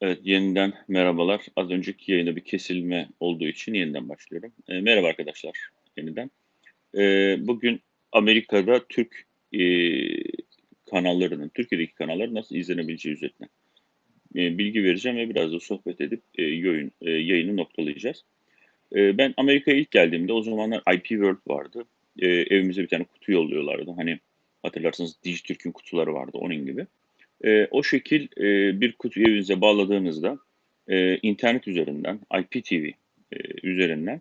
Evet, yeniden merhabalar. Az önceki yayında bir kesilme olduğu için yeniden başlıyorum. Eee, merhaba arkadaşlar yeniden. Eee, bugün Amerika'da Türk, eee, kanallarının, Türkiye'deki kanalların nasıl izlenebileceği üzerine, eee, bilgi vereceğim ve biraz da sohbet edip, eee, yoyun eee, yayını noktalayacağız. Eee, ben Amerika'ya ilk geldiğimde o zamanlar IP World vardı. Eee, evimize bir tane kutu yolluyorlardı. Hani hatırlarsanız Dijitürk'ün kutuları vardı onun gibi. Eee, o şekil, eee, bir kutuyu evinize bağladığınızda, eee, internet üzerinden, IPTV, eee, üzerinden,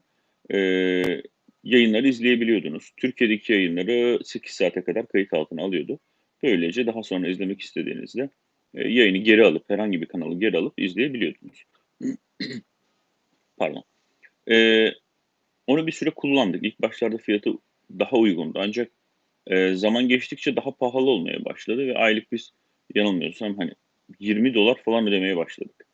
eee, yayınları izleyebiliyordunuz. Türkiye'deki yayınları 8 saate kadar kayıt altına alıyordu. Böylece daha sonra izlemek istediğinizde, eee, yayını geri alıp, herhangi bir kanalı geri alıp izleyebiliyordunuz. Pardon. Eee, onu bir süre kullandık. İlk başlarda fiyatı daha uygundu ancak, eee, zaman geçtikçe daha pahalı olmaya başladı ve aylık biz yanılmıyorsam hani $20 falan ödemeye başladık.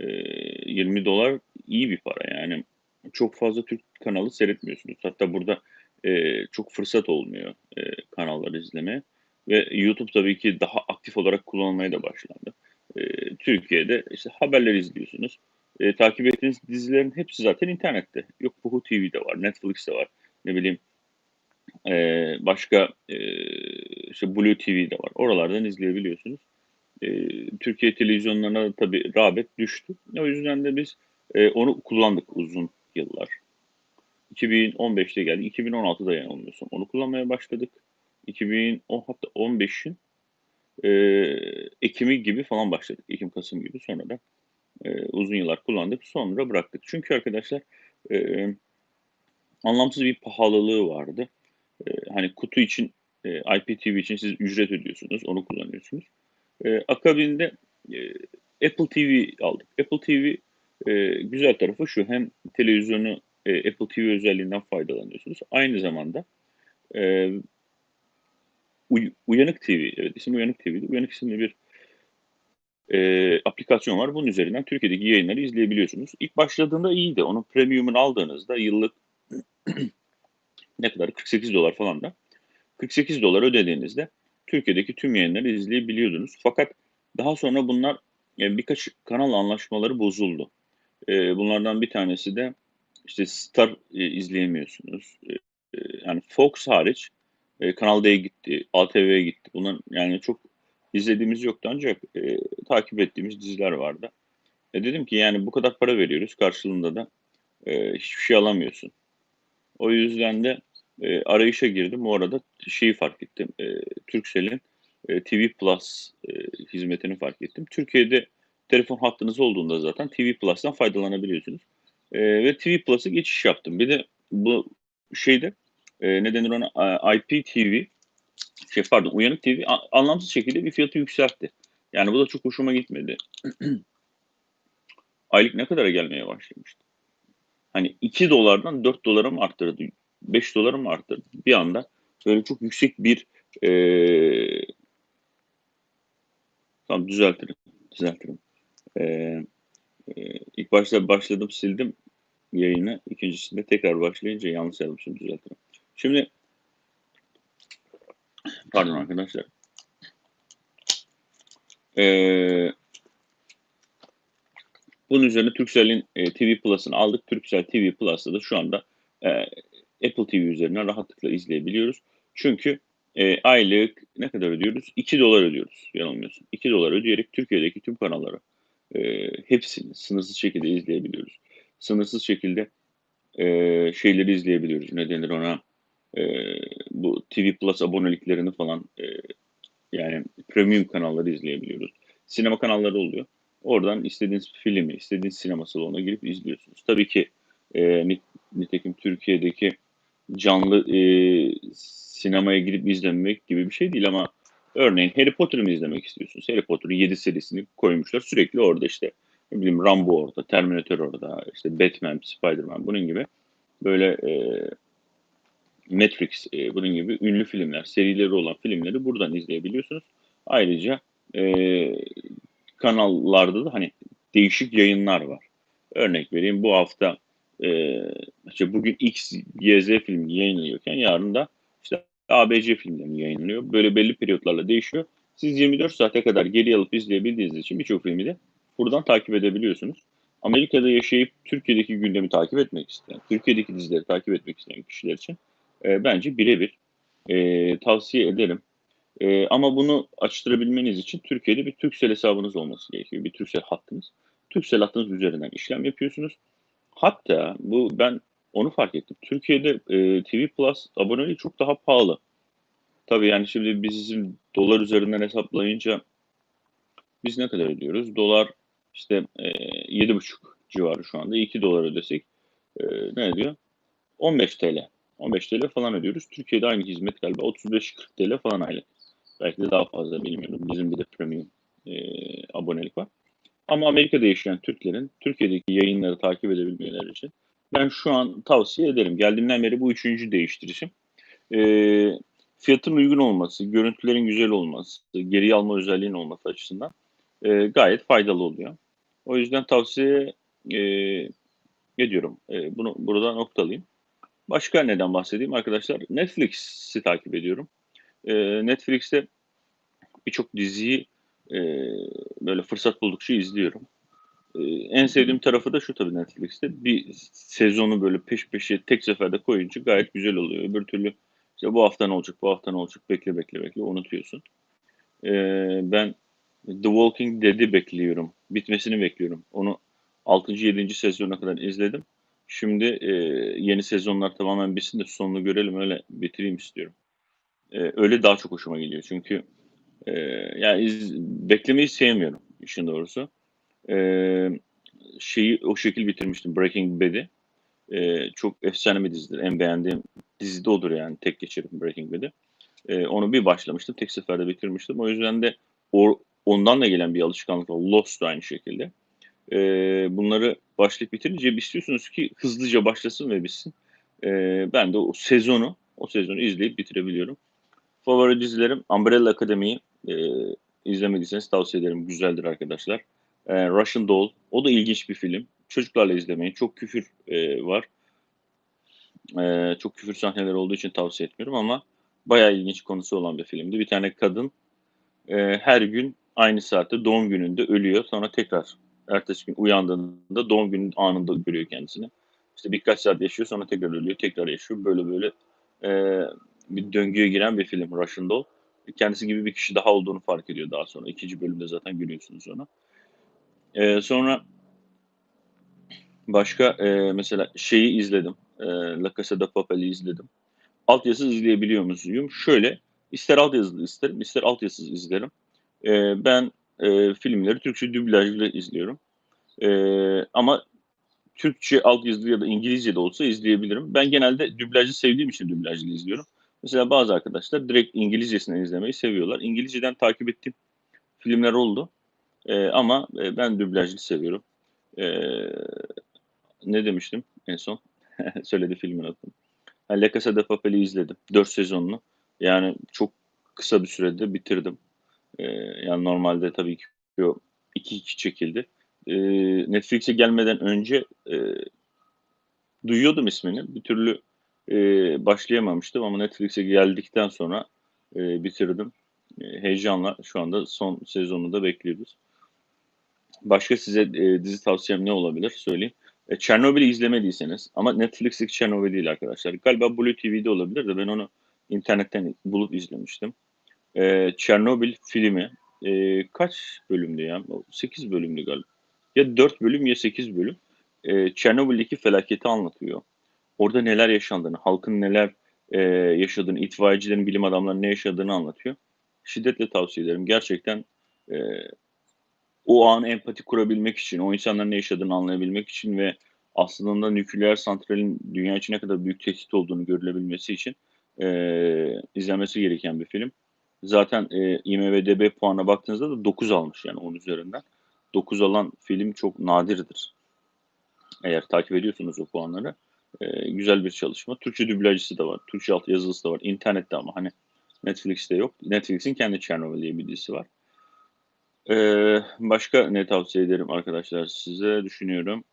Eee, $20 iyi bir para yani. Çok fazla Türk kanalı seyretmiyorsunuz. Hatta burada, eee, çok fırsat olmuyor, eee, kanalları izlemeye ve YouTube tabii ki daha aktif olarak kullanılmaya da başlandı. Eee, Türkiye'de işte haberleri izliyorsunuz. Eee, takip ettiğiniz dizilerin hepsi zaten internette. Yok Fuhu TV'de var, Netflix'te var, ne bileyim, eee, başka, eee, işte Blue TV'de var. Oralardan izleyebiliyorsunuz. Eee, Türkiye televizyonlarına tabii rağbet düştü. O yüzden de biz, eee, onu kullandık uzun yıllar. 2015'te geldik. 2016'da yanılmıyorsam onu kullanmaya başladık. 2010 hatta 15'in, eee, ekimi gibi falan başladık. Ekim, kasım gibi. Sonra da, eee, uzun yıllar kullandık. Sonra bıraktık. Çünkü arkadaşlar, eee, anlamsız bir pahalılığı vardı. Eee, hani kutu için, eee, IPTV için siz ücret ödüyorsunuz, onu kullanıyorsunuz. Eee, akabinde, eee, Apple TV aldık. Apple TV, eee, güzel tarafı şu: Hem televizyonu, eee, Apple TV özelliğinden faydalanıyorsunuz. Aynı zamanda, Uy Uyanık TV, evet ismi Uyanık TV'ydi. Uyanık isimli bir, eee, aplikasyon var. Bunun üzerinden Türkiye'deki yayınları izleyebiliyorsunuz. İlk başladığında iyiydi. Onun premium'unu aldığınızda yıllık ne kadar? $48 falan da. $48 ödediğinizde Türkiye'deki tüm yayınları izleyebiliyordunuz. Fakat daha sonra bunlar, eee, birkaç kanal anlaşmaları bozuldu. Eee, bunlardan bir tanesi de işte Star, eee, izleyemiyorsunuz. Eee, yani Fox hariç, eee, Kanal D'ye gitti, ATV'ye gitti. Bunların yani çok izlediğimiz yoktu ancak, eee, takip ettiğimiz diziler vardı. E, dedim ki yani bu kadar para veriyoruz, karşılığında da, eee, hiçbir şey alamıyorsun. O yüzden de, eee, arayışa girdim. O arada şeyi fark ettim, eee, Turkcell'in, eee, TV Plus, eee, hizmetini fark ettim. Türkiye'de telefon hattınız olduğunda zaten TV Plus'tan faydalanabiliyorsunuz, eee, ve TV Plus'a geçiş yaptım. Bir de bu şeyde, eee, ne denir ona, IPTV, şey pardon, Uyanık TV anlamsız şekilde bir fiyatı yükseltti. Yani bu da çok hoşuma gitmedi. Aylık ne kadara gelmeye başlamıştı? Hani $2'dan $4'a mı arttırdı, $5'a mı arttırdı? Bir anda böyle çok yüksek bir, eee Tamam düzeltirim, düzeltirim. Eee, eee, ilk başta başladım, sildim yayını. 2'ncisinde tekrar başlayınca yanlış yazmışım, düzeltirim. Şimdi Pardon arkadaşlar. Eee bunun üzerine Turkcell'in, eee, TV Plus'ını aldık. Turkcell TV Plus'ta da şu anda, eee, Apple TV üzerinden rahatlıkla izleyebiliyoruz. Çünkü, eee, aylık ne kadar ödüyoruz? $2 ödüyoruz yanılmıyorsam. $2 ödeyerek Türkiye'deki tüm kanalları, eee, hepsini sınırsız şekilde izleyebiliyoruz. Sınırsız şekilde, eee, şeyleri izleyebiliyoruz, ne denir ona, eee, bu TV Plus aboneliklerini falan, eee, yani premium kanalları izleyebiliyoruz. Sinema kanalları oluyor. Oradan istediğiniz filmi, istediğiniz sinema salonuna girip izliyorsunuz. Tabii ki, ni nitekim Türkiye'deki canlı, eee, sinemaya gidip izlemek gibi bir şey değil ama örneğin Harry Potter'ı mı izlemek istiyorsunuz? Harry Potter'ın 7 serisini koymuşlar. Sürekli orada işte, ne bileyim, Rambo orada, Terminator orada, işte Batman, Spiderman bunun gibi böyle, eee, Matrix, eee, bunun gibi ünlü filmler, serileri olan filmleri buradan izleyebiliyorsunuz. Ayrıca, eee, kanallarda da hani değişik yayınlar var. Örnek vereyim, bu hafta, eee, işte bugün X, Y, Z filmi yayınlanıyorken yarın da işte ABC filmleri yayınlanıyor. Böyle belli periyotlarla değişiyor. Siz 24 saate kadar geriye alıp izleyebildiğiniz için birçok filmi de buradan takip edebiliyorsunuz. Amerika'da yaşayıp Türkiye'deki gündemi takip etmek isteyen, Türkiye'deki dizileri takip etmek isteyen kişiler için e, bence birebir e, tavsiye ederim. E, ama bunu açtırabilmeniz için Türkiye'de bir Turkcell hesabınız olması gerekiyor. Bir Turkcell hattınız. Turkcell hattınız üzerinden işlem yapıyorsunuz. Hatta bu ben onu fark ettim. Türkiye'de e, TV Plus aboneliği çok daha pahalı. Tabii yani şimdi bizim dolar üzerinden hesaplayınca biz ne kadar ödüyoruz? Dolar işte e, 7,5 civarı şu anda. 2 dolar ödesek e, ne ediyor? 15 TL. 15 TL falan ödüyoruz. Türkiye'de aynı hizmet galiba 35-40 TL falan aylık. Belki de daha fazla bilmiyorum. Bizim bir de premium e, abonelik var. Ama Amerika'da yaşayan Türklerin Türkiye'deki yayınları takip edebilmeleri için ben şu an tavsiye ederim. Geldiğimden beri bu üçüncü değiştirişim. E, fiyatın uygun olması, görüntülerin güzel olması, geri alma özelliğinin olması açısından e, gayet faydalı oluyor. O yüzden tavsiye e, ediyorum. E, bunu burada noktalayayım. Başka neden bahsedeyim arkadaşlar? Netflix'i takip ediyorum. E, Netflix'te birçok diziyi e, böyle fırsat buldukça izliyorum. E, en sevdiğim tarafı da şu tabii Netflix'te. Bir sezonu böyle peş peşe tek seferde koyunca gayet güzel oluyor. Öbür türlü işte bu hafta ne olacak, bu hafta ne olacak bekle bekle bekle unutuyorsun. E, ben The Walking Dead'i bekliyorum. Bitmesini bekliyorum. Onu 6. 7. sezona kadar izledim. Şimdi e, yeni sezonlar tamamen bitsin de sonunu görelim öyle bitireyim istiyorum. E, öyle daha çok hoşuma gidiyor çünkü e, yani iz, beklemeyi sevmiyorum işin doğrusu. E, şeyi o şekil bitirmiştim Breaking Bad'i. E, çok efsane bir dizidir. En beğendiğim dizi de odur yani tek geçerim Breaking Bad'i. E, onu bir başlamıştım. Tek seferde bitirmiştim. O yüzden de o, ondan da gelen bir alışkanlık var. Lost da aynı şekilde. E, bunları başlayıp bitirince istiyorsunuz ki hızlıca başlasın ve bitsin. E, ben de o sezonu o sezonu izleyip bitirebiliyorum. Favori dizilerim Umbrella Academy'yi e, izlemediyseniz tavsiye ederim. Güzeldir arkadaşlar. E, Russian Doll. O da ilginç bir film. Çocuklarla izlemeyin. Çok küfür e, var. E, çok küfür sahneleri olduğu için tavsiye etmiyorum ama bayağı ilginç konusu olan bir filmdi. Bir tane kadın e, her gün aynı saatte doğum gününde ölüyor. Sonra tekrar ertesi gün uyandığında doğum günün anında görüyor kendisini. İşte birkaç saat yaşıyor sonra tekrar ölüyor, tekrar yaşıyor. Böyle böyle e, bir döngüye giren bir film Russian Doll. Kendisi gibi bir kişi daha olduğunu fark ediyor daha sonra. İkinci bölümde zaten görüyorsunuz onu. E, sonra başka e, mesela şeyi izledim. E, La Casa de Papel'i izledim. Altyazısız izleyebiliyor muyum? Şöyle ister altyazılı isterim ister altyazısız izlerim. E, ben e, filmleri Türkçe dublajlı izliyorum. E, ama Türkçe altyazılı ya da İngilizce de olsa izleyebilirim. Ben genelde dublajı sevdiğim için dublajlı izliyorum. Mesela bazı arkadaşlar direkt İngilizcesinden izlemeyi seviyorlar. İngilizceden takip ettiğim filmler oldu. E, ama e, ben dublajlı seviyorum. E, ne demiştim en son? Söyledi filmin adını. Yani La Casa de Papel'i izledim. Dört sezonunu. Yani çok kısa bir sürede bitirdim. E, yani normalde tabii ki o 2-2 çekildi. E, Netflix'e gelmeden önce e, duyuyordum ismini. Bir türlü e, başlayamamıştım ama Netflix'e geldikten sonra e, bitirdim. E, heyecanla şu anda son sezonu da bekliyoruz. Başka size e, dizi tavsiyem ne olabilir söyleyeyim. E, Chernobyl'i izlemediyseniz ama Netflix'teki Chernobyl değil arkadaşlar. Galiba Blue TV'de olabilir de ben onu internetten bulup izlemiştim. E, Chernobyl filmi e, kaç bölümdü ya? 8 bölümdü galiba. Ya 4 bölüm ya 8 bölüm. E, Chernobyl'deki felaketi anlatıyor. Orada neler yaşandığını, halkın neler e, yaşadığını, itfaiyecilerin, bilim adamlarının ne yaşadığını anlatıyor. Şiddetle tavsiye ederim. Gerçekten e, o an empati kurabilmek için, o insanların ne yaşadığını anlayabilmek için ve aslında nükleer santralin dünya için ne kadar büyük tehdit olduğunu görülebilmesi için e, izlenmesi gereken bir film. Zaten e, IMDb puanına baktığınızda da 9 almış yani 10 üzerinden. 9 alan film çok nadirdir. Eğer takip ediyorsunuz o puanları. E, güzel bir çalışma. Türkçe dublajcısı da var. Türkçe alt yazılısı da var. İnternette ama hani Netflix'te yok. Netflix'in kendi Chernobyl diye bir dizisi var. Ee, başka ne tavsiye ederim arkadaşlar size düşünüyorum.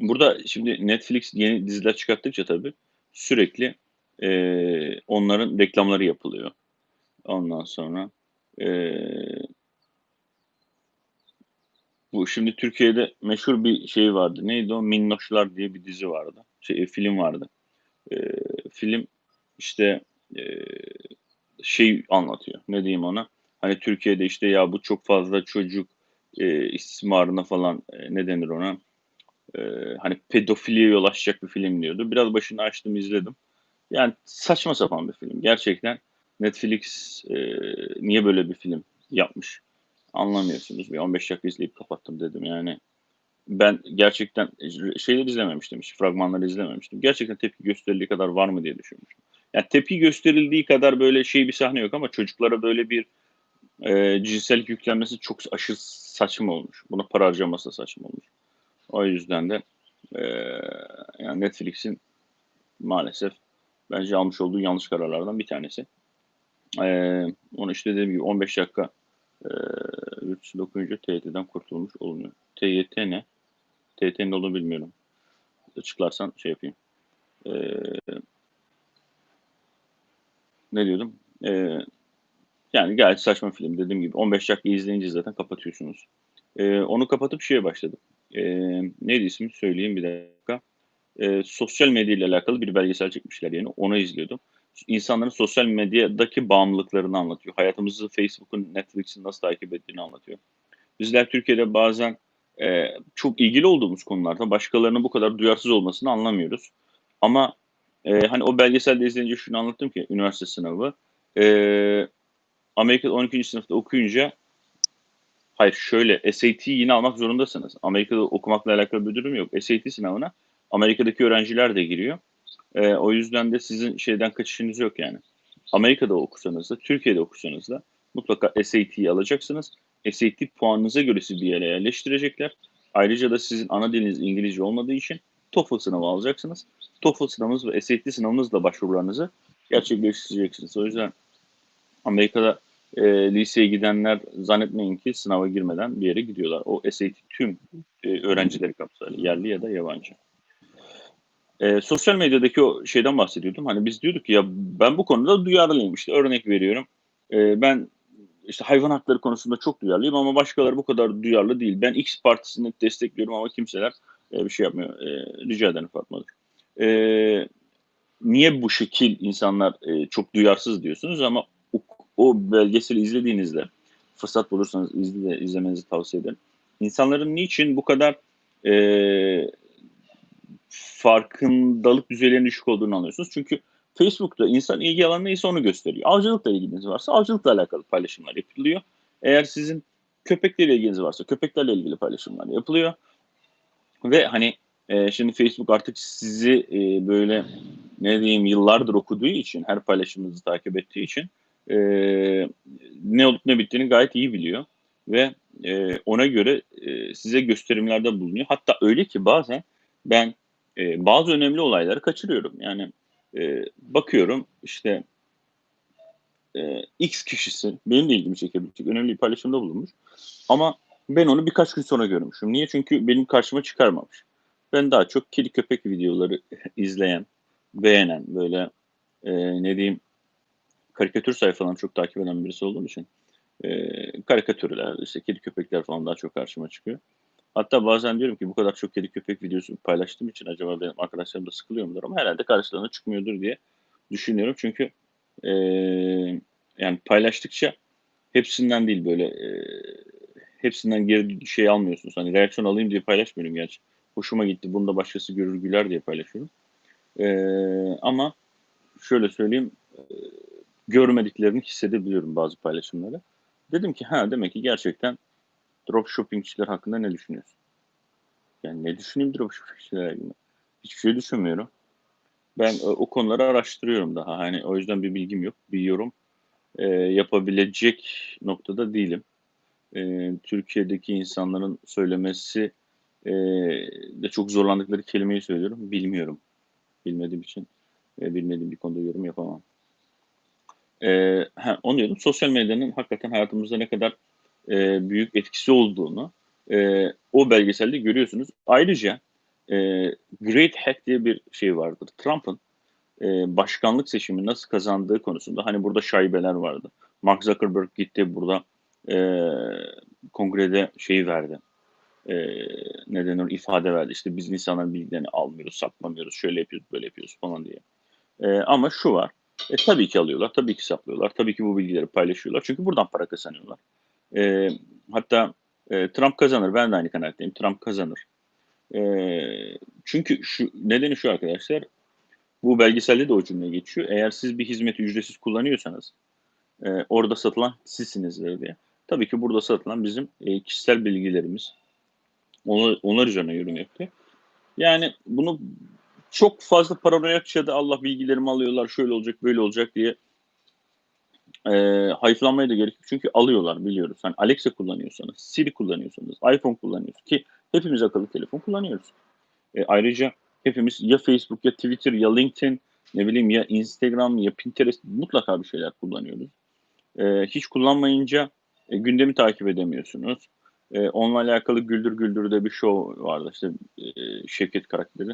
Burada şimdi Netflix yeni diziler çıkarttıkça tabii sürekli e, onların reklamları yapılıyor. Ondan sonra e, Bu şimdi Türkiye'de meşhur bir şey vardı. Neydi o? Minnoşlar diye bir dizi vardı. Şey, film vardı. Eee, film işte eee, şey anlatıyor. Ne diyeyim ona? Hani Türkiye'de işte ya bu çok fazla çocuk eee, istismarına falan eee, ne denir ona? Eee, hani pedofiliye yol açacak bir film diyordu. Biraz başını açtım izledim. Yani saçma sapan bir film. Gerçekten Netflix eee, niye böyle bir film yapmış anlamıyorsunuz. Bir 15 dakika izleyip kapattım dedim yani. Ben gerçekten şeyleri izlememiştim, fragmanları izlememiştim. Gerçekten tepki gösterildiği kadar var mı diye düşünmüştüm. Yani tepki gösterildiği kadar böyle şey bir sahne yok ama çocuklara böyle bir eee cinsellik yüklenmesi çok aşırı saçma olmuş. Buna para harcaması da saçma olmuş. O yüzden de eee, yani Netflix'in maalesef bence almış olduğu yanlış kararlardan bir tanesi. Eee, onu işte dediğim gibi 15 dakika eee, dışında okuyunca TYT'den kurtulmuş olunuyor. TYT ne? TYT'nin olduğunu bilmiyorum. Açıklarsan şey yapayım. Eee ne diyordum? Eee, yani gayet saçma film. Dediğim gibi 15 dakika izleyince zaten kapatıyorsunuz. Eee, onu kapatıp şeye başladım. Eee, neydi ismi? Söyleyeyim bir dakika. Eee, sosyal medya ile alakalı bir belgesel çekmişler yeni. Onu izliyordum. İnsanların sosyal medyadaki bağımlılıklarını anlatıyor. Hayatımızı Facebook'un, Netflix'in nasıl takip ettiğini anlatıyor. Bizler Türkiye'de bazen eee, çok ilgili olduğumuz konularda başkalarının bu kadar duyarsız olmasını anlamıyoruz. Ama eee, hani o belgeselde izleyince şunu anlattım ki üniversite sınavı. Eee, Amerika'da 12. sınıfta okuyunca hayır şöyle SAT'yi yine almak zorundasınız. Amerika'da okumakla alakalı bir durum yok. SAT sınavına Amerika'daki öğrenciler de giriyor. Eee, o yüzden de sizin şeyden kaçışınız yok yani. Amerika'da okusanız da Türkiye'de okusanız da mutlaka SAT'yi alacaksınız. SAT puanınıza göre sizi bir yere yerleştirecekler. Ayrıca da sizin ana diliniz İngilizce olmadığı için TOEFL sınavı alacaksınız. TOEFL sınavınız ve SAT sınavınızla başvurularınızı gerçekleştireceksiniz. O yüzden Amerika'da eee, liseye gidenler zannetmeyin ki sınava girmeden bir yere gidiyorlar. O SAT tüm eee, öğrencileri kapsar. Yerli ya da yabancı. Eee, sosyal medyadaki o şeyden bahsediyordum. Hani biz diyorduk ki ya ben bu konuda duyarlıyım. İşte örnek veriyorum. Eee, ben işte hayvan hakları konusunda çok duyarlıyım ama başkaları bu kadar duyarlı değil. Ben X partisini destekliyorum ama kimseler eee, bir şey yapmıyor. Eee, rica ederim Fatma. Eee, niye bu şekil insanlar eee, çok duyarsız diyorsunuz ama o, o belgeseli izlediğinizde fırsat bulursanız izle, izlemenizi tavsiye ederim. İnsanların niçin bu kadar eee farkındalık düzeylerinin düşük olduğunu anlıyorsunuz. Çünkü Facebook'ta insan ilgi alanı neyse onu gösteriyor. Avcılıkla ilginiz varsa avcılıkla alakalı paylaşımlar yapılıyor. Eğer sizin köpeklerle ilginiz varsa köpeklerle ilgili paylaşımlar yapılıyor. Ve hani e, şimdi Facebook artık sizi e, böyle ne diyeyim yıllardır okuduğu için her paylaşımınızı takip ettiği için e, ne olup ne bittiğini gayet iyi biliyor. Ve e, ona göre e, size gösterimlerde bulunuyor. Hatta öyle ki bazen ben e, bazı önemli olayları kaçırıyorum. Yani e, bakıyorum işte e, X kişisi benim de ilgimi çekebilecek önemli bir paylaşımda bulunmuş. Ama ben onu birkaç gün sonra görmüşüm. Niye? Çünkü benim karşıma çıkarmamış. Ben daha çok kedi köpek videoları izleyen, beğenen, böyle e, ne diyeyim karikatür sayfalarını çok takip eden birisi olduğum için e, karikatürler, işte kedi köpekler falan daha çok karşıma çıkıyor. Hatta bazen diyorum ki bu kadar çok kedi köpek videosu paylaştığım için acaba benim arkadaşlarım da sıkılıyor mudur ama herhalde karşılarına çıkmıyordur diye düşünüyorum. Çünkü e, yani paylaştıkça hepsinden değil böyle e, hepsinden geri şey almıyorsunuz. Hani reaksiyon alayım diye paylaşmıyorum gerçi. Hoşuma gitti bunu da başkası görür güler diye paylaşıyorum. E, ama şöyle söyleyeyim e, görmediklerini hissedebiliyorum bazı paylaşımları. Dedim ki ha demek ki gerçekten dropshippingçiler hakkında ne düşünüyorsun? Yani ne düşüneyim dropshippingçiler hakkında? Hiçbir şey düşünmüyorum. Ben o, o konuları araştırıyorum daha. Hani o yüzden bir bilgim yok. Bir yorum e, yapabilecek noktada değilim. E, Türkiye'deki insanların söylemesi e, de çok zorlandıkları kelimeyi söylüyorum. Bilmiyorum. Bilmediğim için e, bilmediğim bir konuda yorum yapamam. E, ha, onu diyordum. Sosyal medyanın hakikaten hayatımızda ne kadar e, büyük etkisi olduğunu e, o belgeselde görüyorsunuz. Ayrıca e, Great Hack diye bir şey vardır. Trump'ın e, başkanlık seçimi nasıl kazandığı konusunda hani burada şaibeler vardı. Mark Zuckerberg gitti burada e, kongrede şeyi verdi. eee, ne denir, ifade verdi. İşte, "Biz insanların bilgilerini almıyoruz, saklamıyoruz, şöyle yapıyoruz, böyle yapıyoruz." falan diye. Eee, ama şu var, e, tabii ki alıyorlar, tabii ki saklıyorlar, tabii ki bu bilgileri paylaşıyorlar. Çünkü buradan para kazanıyorlar. Eee, hatta, eee, Trump kazanır, ben de aynı kanaatteyim, Trump kazanır. Eee, çünkü şu nedeni şu arkadaşlar, bu belgeselde de o cümle geçiyor. Eğer siz bir hizmeti ücretsiz kullanıyorsanız, eee, orada satılan sizsinizdir diye. Tabii ki burada satılan bizim, eee, kişisel bilgilerimiz. Onlar onlar üzerine yorum yapıyor. Yani bunu çok fazla paranoyakça da Allah bilgilerimi alıyorlar, şöyle olacak, böyle olacak diye eee, hayıflanmaya da gerek yok. Çünkü alıyorlar biliyoruz. Hani Alexa kullanıyorsanız, Siri kullanıyorsanız, iPhone kullanıyorsunuz ki hepimiz akıllı telefon kullanıyoruz. Eee, ayrıca hepimiz ya Facebook ya Twitter ya LinkedIn, ne bileyim ya Instagram ya Pinterest mutlaka bir şeyler kullanıyoruz. Eee, hiç kullanmayınca, eee, gündemi takip edemiyorsunuz. Eee, onunla alakalı Güldür Güldür'de bir show vardı, işte, eee, Şevket karakteri.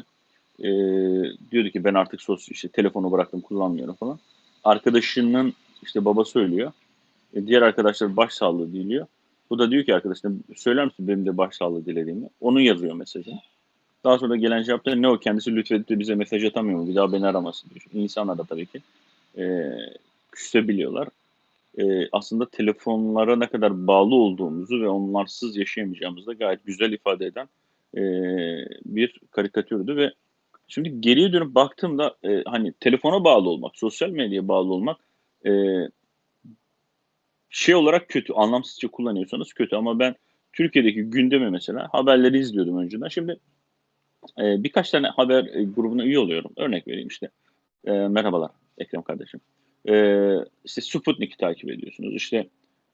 Eee, diyordu ki ben artık sos işte telefonu bıraktım, kullanmıyorum falan. Arkadaşının, işte, babası ölüyor. E, diğer arkadaşlar başsağlığı diliyor. Bu da diyor ki arkadaşına, "Söyler misin benim de başsağlığı dilediğimi?" Onu yazıyor mesaja. Daha sonra gelen cevap da ne o kendisi lütfedip de bize mesaj atamıyor mu? Bir daha beni aramasın diyor. İnsanlar da tabii ki, eee, küsebiliyorlar. Eee, aslında telefonlara ne kadar bağlı olduğumuzu ve onlarsız yaşayamayacağımızı da gayet güzel ifade eden, eee, bir karikatürdü ve şimdi geriye dönüp baktığımda, eee, hani, telefona bağlı olmak, sosyal medyaya bağlı olmak, eee şey olarak kötü, anlamsızca kullanıyorsanız kötü ama ben Türkiye'deki gündemi mesela haberleri izliyordum önceden. Şimdi, eee, birkaç tane haber, eee, grubuna üye oluyorum. Örnek vereyim işte. Eee, merhabalar Ekrem kardeşim. Eee, işte Sputnik'i takip ediyorsunuz. İşte,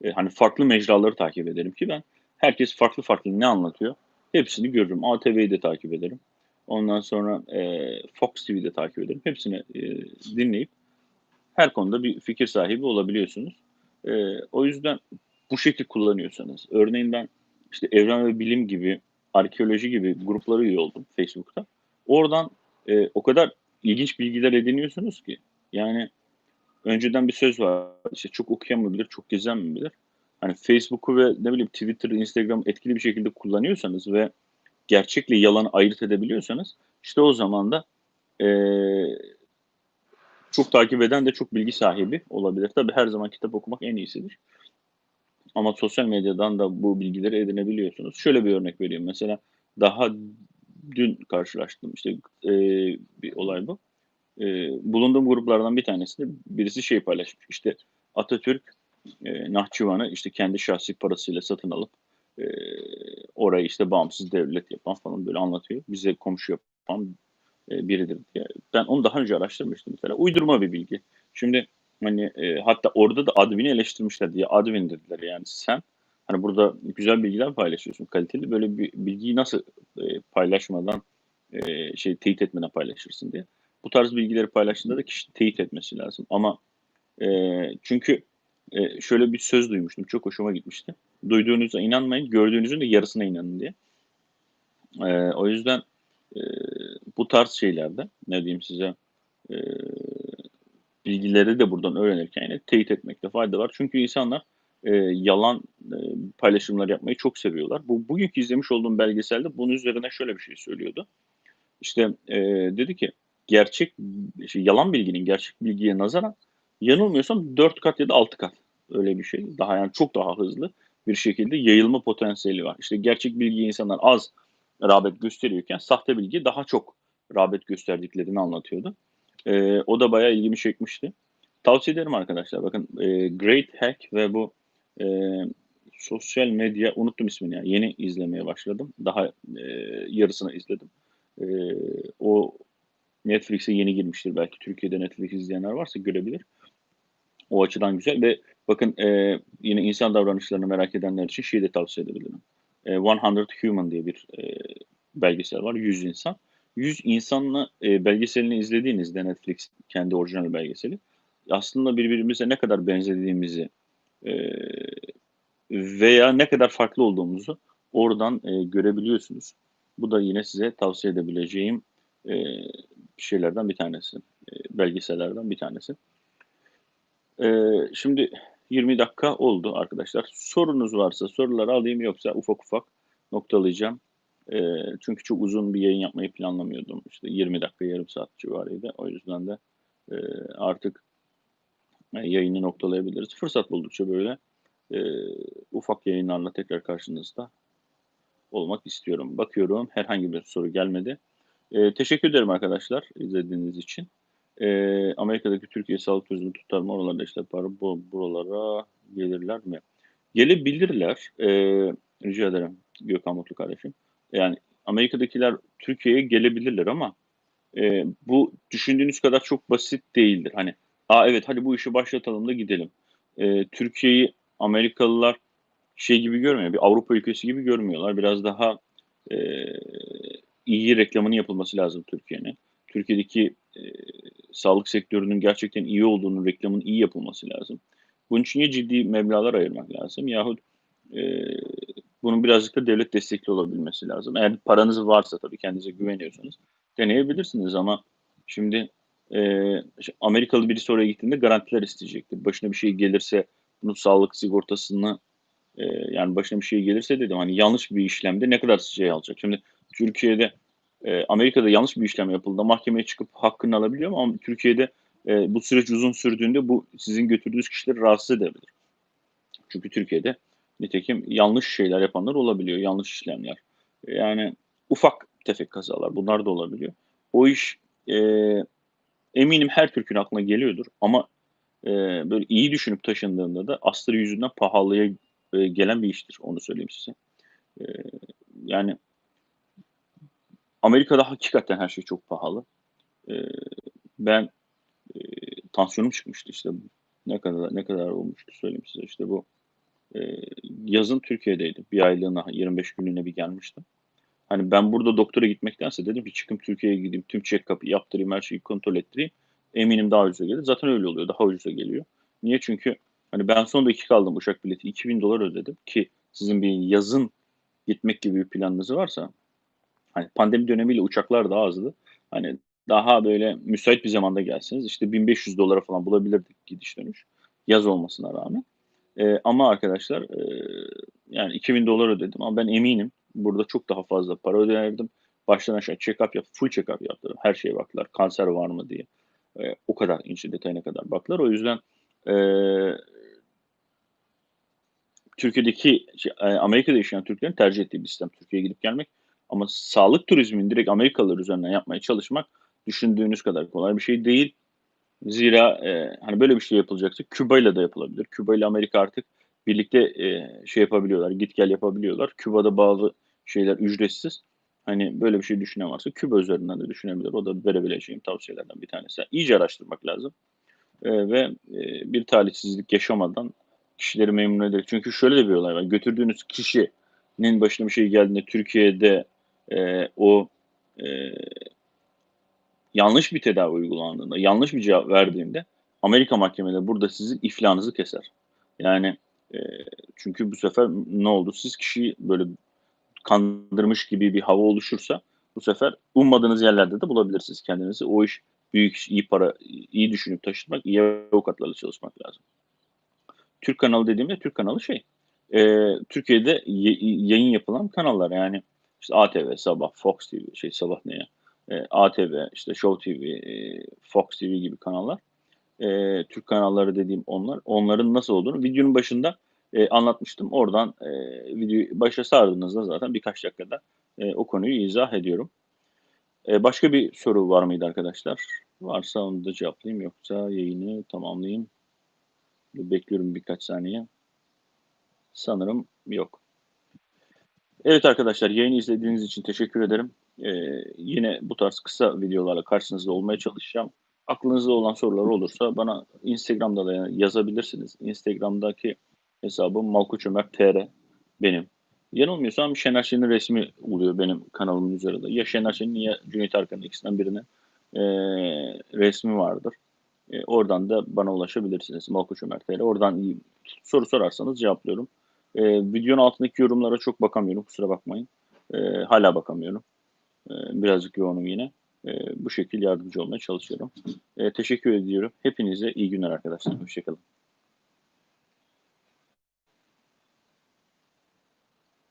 eee, hani, farklı mecraları takip ederim ki ben herkes farklı farklı ne anlatıyor hepsini görürüm. ATV'yi de takip ederim. Ondan sonra, eee, Fox TV'yi de takip ederim. Hepsini, eee, dinleyip her konuda bir fikir sahibi olabiliyorsunuz. Eee, o yüzden bu şekil kullanıyorsanız, örneğin ben, işte, Evren ve Bilim gibi, arkeoloji gibi gruplara üye oldum Facebook'ta. Oradan, eee, o kadar ilginç bilgiler ediniyorsunuz ki. Yani önceden bir söz var, işte, "Çok okuyan mı bilir, çok gezen mi bilir?" Hani, Facebook'u ve ne bileyim Twitter'ı, Instagram'ı etkili bir şekilde kullanıyorsanız ve gerçekle yalanı ayırt edebiliyorsanız, işte, o zaman da, eee, çok takip eden de çok bilgi sahibi olabilir. Tabii her zaman kitap okumak en iyisidir. Ama sosyal medyadan da bu bilgileri edinebiliyorsunuz. Şöyle bir örnek vereyim mesela, daha dün karşılaştığım, işte, eee, bir olay bu. Eee, bulunduğum gruplardan bir tanesinde birisi şey paylaşmış, işte, Atatürk, eee, Nahçıvan'ı, işte, kendi şahsi parasıyla satın alıp, eee, orayı, işte, bağımsız devlet yapan falan böyle anlatıyor. Bize komşu yapan, biridir diye. Ben onu daha önce araştırmıştım mesela. Uydurma bir bilgi. Şimdi, hani, eee, hatta orada da admini eleştirmişler diye admin dediler. Yani sen, hani, burada güzel bilgiler paylaşıyorsun, kaliteli. Böyle bir bilgiyi nasıl, eee, paylaşmadan, eee, şey, teyit etmeden paylaşırsın diye. Bu tarz bilgileri paylaştığında da kişi teyit etmesi lazım ama, eee, çünkü, eee, şöyle bir söz duymuştum, çok hoşuma gitmişti. "Duyduğunuza inanmayın, gördüğünüzün de yarısına inanın." diye. Eee, o yüzden, eee, bu tarz şeylerde, ne diyeyim size, eee, bilgileri de buradan öğrenirken yine teyit etmekte fayda var. Çünkü insanlar, eee, yalan, eee, paylaşımlar yapmayı çok seviyorlar. Bu bugünkü izlemiş olduğum belgeselde bunun üzerine şöyle bir şey söylüyordu. İşte, eee, dedi ki, gerçek, şey, yalan bilginin gerçek bilgiye nazaran yanılmıyorsam 4 kat ya da 6 kat öyle bir şey. Daha, yani, çok daha hızlı bir şekilde yayılma potansiyeli var. İşte, gerçek bilgiye insanlar az rağbet gösteriyorken sahte bilgiye daha çok rağbet gösterdiklerini anlatıyordu. Eee, o da bayağı ilgimi çekmişti. Tavsiye ederim arkadaşlar. Bakın, eee, Great Hack ve bu, eee, sosyal medya, unuttum ismini ya, yeni izlemeye başladım. Daha, eee, yarısını izledim. Eee, o Netflix'e yeni girmiştir. Belki Türkiye'de Netflix izleyenler varsa görebilir. O açıdan güzel ve bakın, eee, yine insan davranışlarını merak edenler için şeyi de tavsiye edebilirim. Eee, 100 Human diye bir, eee, belgesel var. 100 insan. 100 insanla, eee, belgeselini izlediğinizde Netflix kendi orijinal belgeseli, aslında birbirimize ne kadar benzediğimizi, eee, veya ne kadar farklı olduğumuzu oradan, eee, görebiliyorsunuz. Bu da yine size tavsiye edebileceğim, eee, şeylerden bir tanesi, eee, belgesellerden bir tanesi. Eee, şimdi 20 dakika oldu arkadaşlar. Sorunuz varsa soruları alayım yoksa ufak ufak, noktalayacağım. Eee, çünkü çok uzun bir yayın yapmayı planlamıyordum. İşte 20 dakika, yarım saat civarıydı. O yüzden de, eee, artık, eee, yayını noktalayabiliriz. Fırsat buldukça böyle, eee, ufak yayınlarla tekrar karşınızda olmak istiyorum. Bakıyorum herhangi bir soru gelmedi. Eee, teşekkür ederim arkadaşlar izlediğiniz için. Eee, Amerika'daki Türkiye sağlık turizmi tutar mı? Oralarda yapar. Bu buralara gelirler mi? Gelebilirler. Eee, rica ederim Gökhan Mutlu kardeşim. Yani Amerika'dakiler Türkiye'ye gelebilirler ama, eee, bu düşündüğünüz kadar çok basit değildir. Hani, "A, evet, hadi bu işi başlatalım da gidelim." Eee, Türkiye'yi Amerikalılar şey gibi görmüyor, bir Avrupa ülkesi gibi görmüyorlar. Biraz daha, eee, iyi reklamının yapılması lazım Türkiye'nin. Türkiye'deki, eee, sağlık sektörünün gerçekten iyi olduğunun, reklamının iyi yapılması lazım. Bunun için ya ciddi meblağlar ayırmak lazım yahut, eee, bunun birazcık da devlet destekli olabilmesi lazım. Eğer paranız varsa tabii, kendinize güveniyorsanız deneyebilirsiniz ama şimdi, ş Amerikalı birisi oraya gittiğinde garantiler isteyecektir. Başına bir şey gelirse bunun sağlık sigortasını, eee, yani başına bir şey gelirse dedim, hani, yanlış bir işlemde ne kadar şey alacak? Şimdi Türkiye'de, eee, Amerika'da yanlış bir işlem yapıldığında mahkemeye çıkıp hakkını alabiliyor ama Türkiye'de, eee, bu süreç uzun sürdüğünde bu sizin götürdüğünüz kişileri rahatsız edebilir. Çünkü Türkiye'de nitekim yanlış şeyler yapanlar olabiliyor, yanlış işlemler. Yani ufak tefek kazalar, bunlar da olabiliyor. O iş, eee, eminim her Türk'ün aklına geliyordur ama, eee, böyle iyi düşünüp taşındığında da astarı yüzünden pahalıya, eee, gelen bir iştir, onu söyleyeyim size. Eee, yani Amerika'da hakikaten her şey çok pahalı. Eee, ben, eee, tansiyonum çıkmıştı işte. Ne kadar ne kadar olmuştu söyleyeyim size. İşte bu, eee, yazın Türkiye'deydim. 1 aylığına, 25 günlüğüne bir gelmiştim. Hani, ben burada doktora gitmektense dedim ki çıkayım Türkiye'ye gideyim, tüm check-up'ı yaptırayım, her şeyi kontrol ettireyim. Eminim daha ucuza gelir. Zaten öyle oluyor, daha ucuza geliyor. Niye? Çünkü, hani, ben son dakika aldım uçak bileti, $2000 ödedim ki sizin bir yazın gitmek gibi bir planınız varsa, hani, pandemi dönemiyle uçaklar daha azdı. Hani, daha böyle müsait bir zamanda gelseniz, işte, $1500'a falan bulabilirdik gidiş dönüş, yaz olmasına rağmen. Eee, ama arkadaşlar, eee, yani $2000 ödedim ama ben eminim burada çok daha fazla para öderdim. Baştan aşağı check-up yap full check-up yaptırdım. Her şeye baktılar, kanser var mı diye. Eee, o kadar ince detayına kadar baktılar. O yüzden, eee Türkiye'deki şey, eee, Amerika'da yaşayan Türklerin tercih ettiği bir sistem Türkiye'ye gidip gelmek ama sağlık turizmini direkt Amerikalılar üzerinden yapmaya çalışmak düşündüğünüz kadar kolay bir şey değil. Zira, eee, hani, böyle bir şey yapılacaksa Küba'yla da yapılabilir. Küba ile Amerika artık birlikte, eee, şey yapabiliyorlar, git gel yapabiliyorlar. Küba'da bazı şeyler ücretsiz. Hani, böyle bir şey düşünen varsa Küba üzerinden de düşünebilir. O da verebileceğim tavsiyelerden bir tanesi. İyice araştırmak lazım, eee, ve, eee, bir talihsizlik yaşamadan kişileri memnun ederek Çünkü şöyle de bir olay var. Götürdüğünüz kişinin başına bir şey geldiğinde Türkiye'de, eee, o, eee, yanlış bir tedavi uygulandığında, yanlış bir cevap verdiğinde Amerika mahkemeleri burada sizin iflahınızı keser. Yani, eee, çünkü bu sefer ne oldu? Siz kişiyi böyle kandırmış gibi bir hava oluşursa bu sefer ummadığınız yerlerde de bulabilirsiniz kendinizi. O iş büyük iyi para, iyi düşünüp taşınmak, iyi avukatlarla çalışmak lazım. Türk kanalı dediğimde Türk kanalı şey, eee, Türkiye'de ye yayın yapılan kanallar yani işte ATV, Sabah, Fox TV, şey Sabah ne ya, eee, ATV, işte Show TV, eee, Fox TV gibi kanallar. Eee, Türk kanalları dediğim onlar. Onların nasıl olduğunu videonun başında, anlatmıştım. Oradan, eee, videoyu başa sardığınızda zaten birkaç dakikada, o konuyu izah ediyorum. Başka bir soru var mıydı arkadaşlar? Varsa onu da cevaplayayım yoksa yayını tamamlayayım. Bekliyorum birkaç saniye. Sanırım yok. Evet arkadaşlar, yayını izlediğiniz için teşekkür ederim. Eee, yine bu tarz kısa videolarla karşınızda olmaya çalışacağım. Aklınızda olan sorular olursa bana Instagram'da da yazabilirsiniz. Instagram'daki hesabım malkoçömer.tr benim. Yanılmıyorsam Şener Şen'in resmi oluyor benim kanalımın üzerinde. Ya Şener Şen'in ya Cüneyt Arkın'ın ikisinden birinin, eee, resmi vardır. Eee, oradan da bana ulaşabilirsiniz. Malkoçömer.tr. Oradan soru sorarsanız cevaplıyorum. Eee, videonun altındaki yorumlara çok bakamıyorum, kusura bakmayın. Eee, hâlâ bakamıyorum. Eee, birazcık yoğunum yine. Eee, bu şekil yardımcı olmaya çalışıyorum. Eee, teşekkür ediyorum. Hepinize iyi günler arkadaşlar. Hoşça kalın.